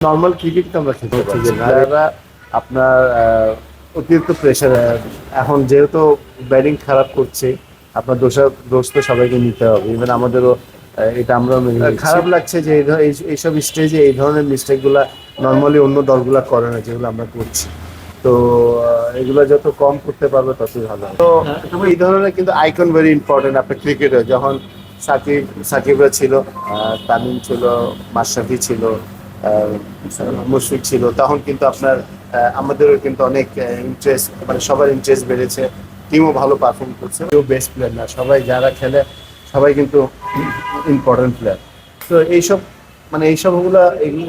Normal cricket আমরা খেলতে পারছি না যারা আপনার অতিরিক্ত প্রেশার এখন যেহেতু ব্যাটিং খারাপ করছে আপনার দোষা দোষ তো সবাইকে নিতে হবে। ইভেন আমাদেরও এটা আমরা খারাপ লাগছে যে এইসব স্টেজে এই ধরনের মিস্টেকগুলা নর্মালি অন্য দলগুলা করে না যেগুলো আমরা করছি। তো এগুলো যত কম করতে পারবে ততই ভালো। তো এই ধরনের কিন্তু আইকন ভেরি ইম্পর্টেন্ট আপনার ক্রিকেটে যখন সাকিব সাকিবরা ছিল তামিম ছিল মাশরাফি ছিল মুশফিক ছিল, তখন কিন্তু আপনার আমাদেরও কিন্তু অনেক ইন্টারেস্ট মানে সবার ইন্টারেস্ট বেড়েছে। টিমও ভালো পারফর্ম করছে। কেউ বেস্ট প্লেয়ার না, সবাই যারা খেলে, সবাই কিন্তু ইম্পর্টেন্ট প্লেয়ার তো এইসব মানে এইসবগুলো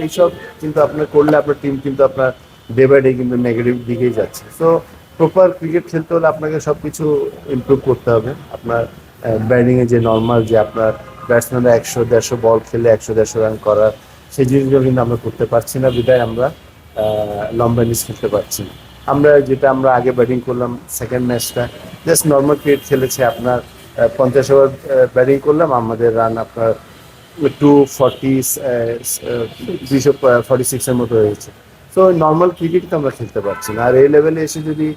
এইসব কিন্তু আপনার করলে আপনার টিম কিন্তু আপনার ডে বাই ডে কিন্তু নেগেটিভ দিকেই যাচ্ছে। তো প্রপার ক্রিকেট খেলতে হলে আপনাকে সব কিছু ইমপ্রুভ করতে হবে। আপনার ব্যাটিংয়ে যে নর্মাল যে আপনার ব্যাটসম্যানরা একশো, দেড়শো বল খেলে একশো, দেড়শো রান করার সেই জিনিসগুলো কিন্তু আমরা করতে পারছি না বিদায় আমরা লম্বা ইনিংস খেলতে পারছি না। আমরা যেটা আমরা আগে ব্যাটিং করলাম সেকেন্ড ম্যাচটা জাস্ট নর্মাল ক্রিকেট খেলেছে আপনার পঞ্চাশ ওভার ব্যাটিং করলাম আমাদের রান আপনার টু ফর্টি দুইশো ফর্টি সিক্সের মতো হয়েছে। তো নর্মাল ক্রিকেট তো আমরা খেলতে পারছি না। আর এই লেভেলে এসে যদি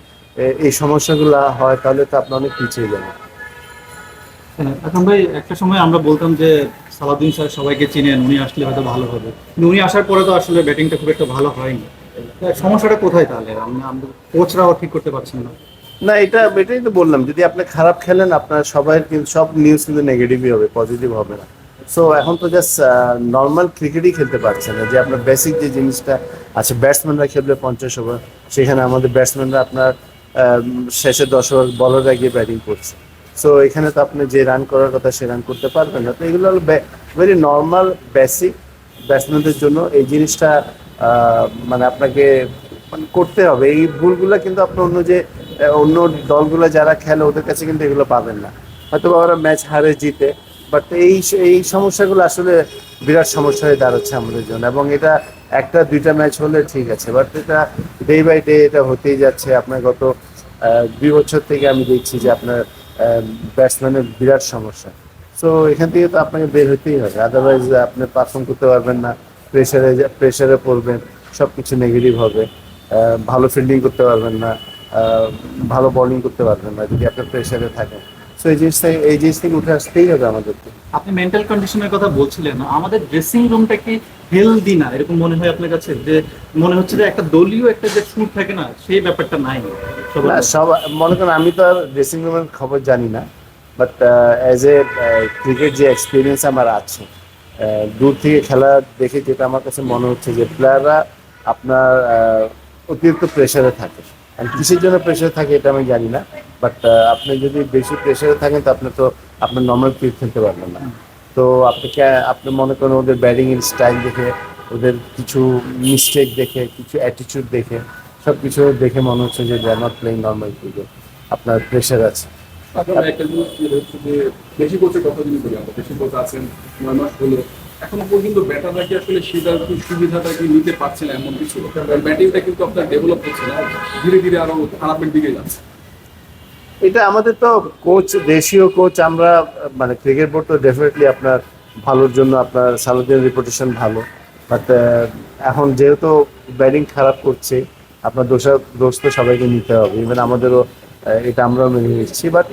এই সমস্যাগুলো হয় তাহলে তো আপনি অনেক পিছিয়ে হ্যাঁ, এখন ভাই একটা সময় আমরা বলতাম যে সালাউদ্দিন স্যার সবাইকে চিনেন উনি আসলে হয়তো ভালো হবে। কিন্তু উনি আসার পরে তো আসলে ব্যাটিংটা খুব একটা ভালো হয়নি। সমস্যাটা কোথায় তাহলে? আমরা কোচরাও ঠিক করতে পারছেন না। না এটা এটাই তো বললাম যদি আপনি খারাপ খেলেন আপনার সবাই সব নিউজ কিন্তু নেগেটিভই হবে পজিটিভ হবে না। সো এখন তো জাস্ট নর্মাল ক্রিকেটই খেলতে পারছে না। যে আপনার বেসিক যে জিনিসটা আছে ব্যাটসম্যানরা খেলবে পঞ্চাশ ওভার সেখানে আমাদের ব্যাটসম্যানরা আপনার আহ, শেষে দশ ওভার বলাররা গিয়ে ব্যাটিং করছে। সো এখানে তো আপনি যে রান করার কথা সে রান করতে পারবেন না। তো এগুলো হলো ভেরি নর্মাল বেসিক ব্যাটসম্যানদের জন্য এই জিনিসটা মানে আপনাকে করতে হবে। এই ভুলগুলো কিন্তু আপনি অন্য যে অন্য দলগুলো যারা খেলে ওদের কাছে কিন্তু এগুলো পাবেন না। হয়তো ওরা ম্যাচ হারে জিতে বাট এই এই সমস্যাগুলো আসলে বিরাট সমস্যা হয়ে দাঁড়াচ্ছে আমাদের জন্য। এবং এটা একটা, দুইটা ম্যাচ হলে ঠিক আছে বাট এটা ডে বাই ডে এটা হতেই যাচ্ছে। আপনার গত দুই বছর থেকে আমি দেখছি যে আপনার ব্যাটসম্যানের বিরাট সমস্যা। সো এখান থেকে তো আপনাকে বের হতেই হবে। আদারওয়াইজ আপনি পারফর্ম করতে পারবেন না। প্রেশারে প্রেশারে পড়বেন সব কিছু নেগেটিভ হবে ভালো ফিল্ডিং করতে পারবেন না। ভালো বলিং করতে পারবেন না। যদি আপনি প্রেশারে থাকেন সো এই জিনিস থেকে এই জিনিস থেকে উঠে আসতেই হবে আমাদেরকে। আপনি মেন্টাল কন্ডিশনের কথা বলছিলেন আমাদের ড্রেসিং রুমটা কি হেলদি না? এরকম মনে হয় আপনার কাছে যে মনে হচ্ছে যে একটা দলীয় একটা যে সুর থাকে না সেই ব্যাপারটা নাই। সব মনে করেন আমি তো আর ড্রেসিং রুমের খবর জানি না বাট অ্যাজ এ ক্রিকেট যে এক্সপিরিয়েন্স আমার আছে আহ, দূর থেকে খেলা দেখে যেটা আমার কাছে মনে হচ্ছে যে প্লেয়াররা আপনার আহ, অতিরিক্ত প্রেশারে থাকে। আর কিসের জন্য প্রেশারে থাকে এটা আমি জানি না বাট আপনি যদি বেশি প্রেশারে থাকেন, তো আপনি তো আপনার নর্মাল ক্রিকেট খেলতে পারবেন না। তো আপনি কে- আপনি মনে করেন ওদের ব্যাটিং এর স্টাইল দেখে, ওদের কিছু মিস্টেক দেখে, কিছু অ্যাটিটিউড দেখে সব কিছু দেখে মনে হচ্ছে যে they are not playing normal cricket আপনার প্রেশার আছে। বেশি আছেন এখনও পর্যন্ত আসলে সুবিধাটা কি নিতে পারছে না, এমন কিছু? ব্যাটিংটা কিন্তু আপনার ডেভেলপ হচ্ছে না, ধীরে ধীরে আরও খারাপের দিকে যাচ্ছে। এটা আমাদের তো কোচ দেশীয় কোচ আমরা মানে ক্রিকেট বোর্ড তো ডেফিনেটলি আপনার ভালোর জন্য আপনার সালুদ্দিন রিপুটেশন ভালো। বাট এখন যেহেতু ব্যাটিং খারাপ করছে, আপনার দোষা, দোষ তো সবাইকে নিতে হবে। ইভেন আমাদেরও এটা আমরাও মেনে নিচ্ছি। বাট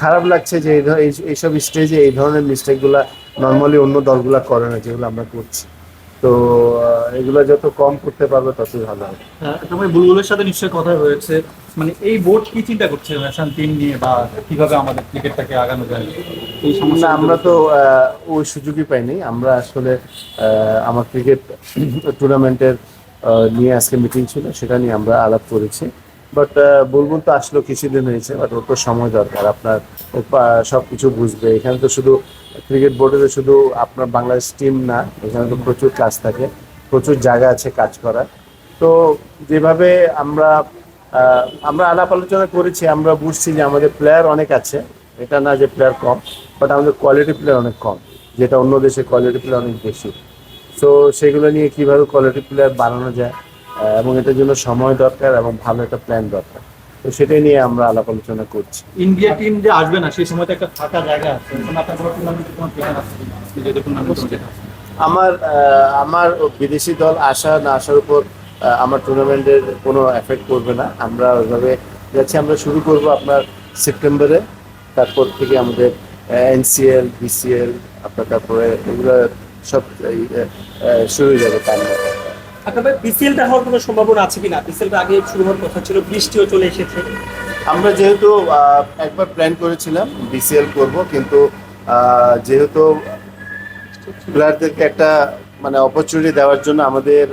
খারাপ লাগছে যে এই এইসব স্টেজে এই ধরনের মিস্টেকগুলো নর্মালি অন্য দলগুলো করে না, যেগুলো আমরা করছি। তো এগুলো যত কম করতে পারবে ততই ভালো হবে। তোমার বুলবুলের সাথে নিশ্চয়ই কথা হয়েছে। মানে এই বোর্ড কি চিন্তা করছে ন্যাশনাল টিম নিয়ে বা কীভাবে আমাদের ক্রিকেটটাকে আগানো যায়? এই সমস্যা আমরা তো ওই সুযোগই পাইনি। আমরা আসলে আমার ক্রিকেট টুর্নামেন্টের নিয়ে আজকে মিটিং ছিল সেটা নিয়ে আমরা আলাপ করেছি। বাট বুলবুল তো আসলো কিছুদিন হয়েছে বাট ওর তো সময় দরকার। আপনার সব কিছু বুঝবে। এখানে তো শুধু ক্রিকেট বোর্ডে তো শুধু আপনার বাংলাদেশ টিম না এখানে তো প্রচুর কাজ থাকে। প্রচুর জায়গা আছে কাজ করার। তো যেভাবে আমরা আমরা আলাপ আলোচনা করেছি, আমরা বুঝছি যে আমাদের প্লেয়ার অনেক আছে। এটা না যে প্লেয়ার কম বাট আমাদের কোয়ালিটি প্লেয়ার অনেক কম, যেটা অন্য দেশে কোয়ালিটি প্লেয়ার অনেক বেশি। তো সেগুলো নিয়ে কীভাবে কোয়ালিটি প্লেয়ার বানানো যায় এবং এটার জন্য সময় দরকার এবং ভালো একটা প্ল্যান দরকার। তো সেটাই নিয়ে আমরা আলাপ আলোচনা করছি। ইন্ডিয়া টিম যে আসবে না, সেই সময় একটা ফাঁকা জায়গা আছে। আমার আমার বিদেশি দল আসা না আসার উপর আমার টুর্নামেন্টের কোনো এফেক্ট করবে না। আমরা ওইভাবে যাচ্ছি আমরা শুরু করব আপনার সেপ্টেম্বরে তারপর থেকে আমাদের এনসিএল বিসিএল আপনার তারপরে এগুলো সব শুরু হয়ে যাবে আপনার বিসিএলটা হওয়ার কোনো সম্ভাবনা আছে কিনা? বিসিএলটা আগে শুরু হওয়ার কথা ছিল বৃষ্টিও চলে এসেছে। আমরা যেহেতু একবার প্ল্যান করেছিলাম বিসিএল করব কিন্তু যেহেতু প্লেয়ারদেরকে একটা মানে অপরচুনিটি দেওয়ার জন্য আমাদের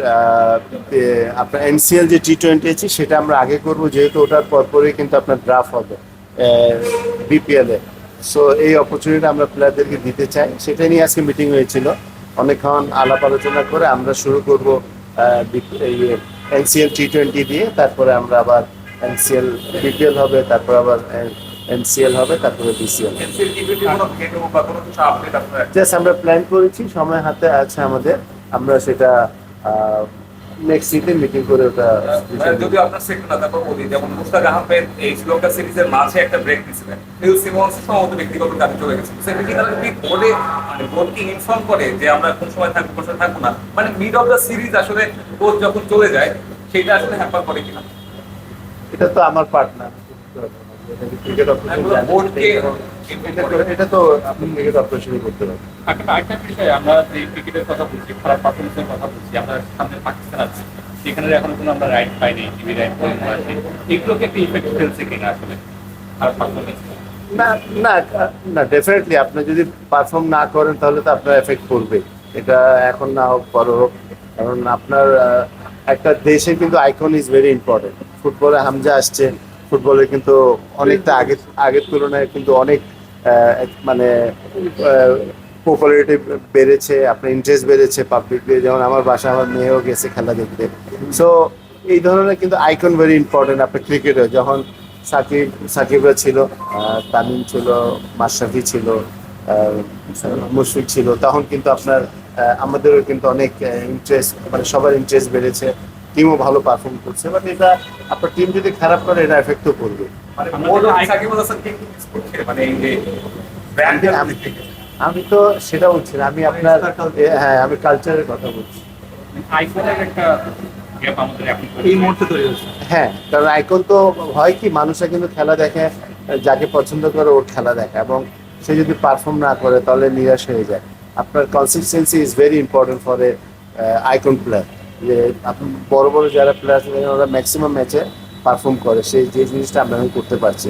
আপনার এনসিএল যে টি টোয়েন্টি আছে, সেটা আমরা আগে করব, যেহেতু ওটার পরপরই কিন্তু আপনার ড্রাফট হবে বিপিএল সো এই অপরচুনিটি আমরা প্লেয়ারদেরকে দিতে চাই। সেটা নিয়ে আজকে মিটিং হয়েছিল। অনেকক্ষণ আলাপ আলোচনা করে আমরা শুরু করব এনসিএল টি টোয়েন্টি দিয়ে। তারপরে আমরা আবার এনসিএল বিপিএল হবে, তারপর আবার এনসিএল হবে তারপরে বিসিএল জাস্ট আমরা প্ল্যান করেছি সময় হাতে আছে আমাদের। আমরা সেটা নেক্সট মিটিং করে ওটা মানে যদি আপনার সেক্টর তারপর বলি যেমন মুস্তাক আহমেদ এই শ্রীলঙ্কা সিরিজের মাঝে একটা ব্রেক দিয়েছিলেন। ফিল সিমন্স সম্ভবত ব্যক্তিগত কাজে চলে গেছে। সেটা কি তারা মানে বোর্ডকে ইনফর্ম করে যে আমরা কোন সময় থাকব কোন সময় থাকব না মানে মিড অফ দ্য সিরিজ আসলে কোচ যখন চলে যায় সেটা আসলে হ্যাম্পার করে কিনা? এটা তো আমার পার্টনার এটা তো আপনি ক্রিকেট অপারেশনই করতে পারেন কথা বলছি এখনও কোনো আমরা পাইনি টিভি এগুলোকে ইফেক্ট ফেলছে আসলে না না না ডেফিনেটলি আপনি যদি পারফর্ম না করেন তাহলে তো আপনার এফেক্ট করবে এটা এখন না হোক পর হোক কারণ আপনার একটা দেশে কিন্তু আইকন ইজ ভেরি ইম্পর্টেন্ট ফুটবলে হামজা আসছে। ফুটবলে কিন্তু অনেকটা আগে আগের তুলনায় কিন্তু অনেক মানে পপুলারিটি বেড়েছে, আপনার ইন্টারেস্ট বেড়েছে পাবলিকলি যেমন আমার বাসা আমার মেয়েও গেছে খেলা দেখতে। সো এই ধরনের কিন্তু আইকন ভেরি ইম্পর্টেন্ট আপনার ক্রিকেটে যখন সাকিব, সাকিবরা ছিল তামিম ছিল, মাশরাফি ছিল মুশফিক ছিল, তখন কিন্তু আপনার আমাদেরও কিন্তু অনেক ইন্টারেস্ট মানে সবার ইন্টারেস্ট বেড়েছে। টিমও ভালো পারফর্ম করছে বাট এটা আপনার টিম যদি খারাপ করে এটা এফেক্টও করবে। মানে মানে এই যে ব্র্যান্ডের আমি- তো সেটা বলছি আমি আপনার হ্যাঁ আমি কালচারের কথা বলছি। একটা গ্যাপ আমাদের এখন এই মুহূর্তে তৈরি হচ্ছে হ্যাঁ কারণ আইকন তো হয় কি মানুষরা কিন্তু খেলা দেখে যাকে পছন্দ করে ওর খেলা দেখে এবং সে যদি পারফর্ম না করে তাহলে নিরাশ হয়ে যায়। আপনার consistency is very important for a icon player যে আপনি বড় বড় যারা প্লেয়ার ওরা ম্যাক্সিমাম ম্যাচে পারফর্ম করে। সেই যে জিনিসটা আমরা করতে পারছি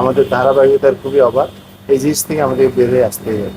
আমাদের ধারাবাহিকতার খুবই অভাব। এই জিনিস থেকে আমাদের বের আসতে হবে।